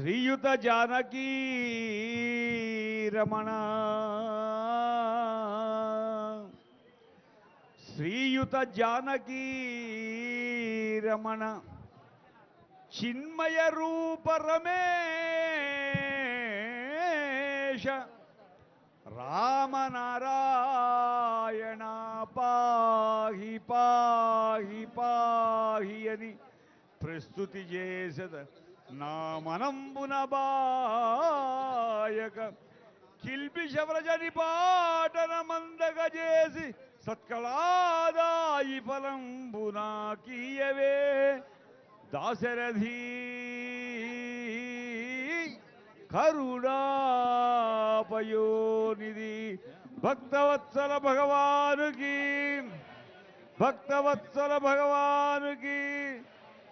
శ్రీయుత జానకీ రమణ. శ్రీయుత జానకీ రమణ. చిన్మయ రూపరమేష రామనారాయణ పాహి పాహి పాహి అని ప్రస్తుతి చేసద. నా మనంబున బాయక. కిల్బిష వ్రజని పాటన మందగ చేసి సత్కళాదాయి ఫలంబునా కీయవే. దాశరథీ కరుణాపయోనిధి భక్తవత్సల భగవానుకి భక్తవత్సల భగవానుకి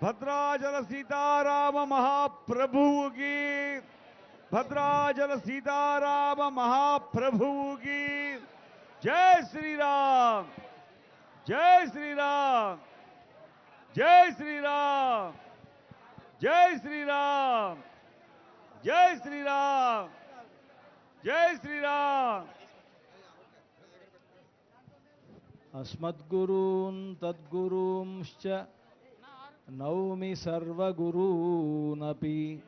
भद्राचल सीताराम महाप्रभु की भद्राचल सीताराम महाप्रभु की जय श्री राम जय श्री राम जय श्री राम जय श्री राम जय श्री राम जय श्री राम अस्मद्गुरून् तद्गुरूंश्च नौमि सर्वगुरूनपि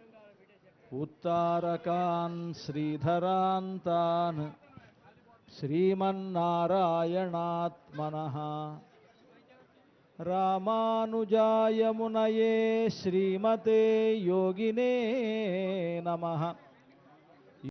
उत्तारकान् श्रीधरान् श्रीमन्नारायणात्मनः। रामानुजाय मुनये श्रीमते योगिने नमः।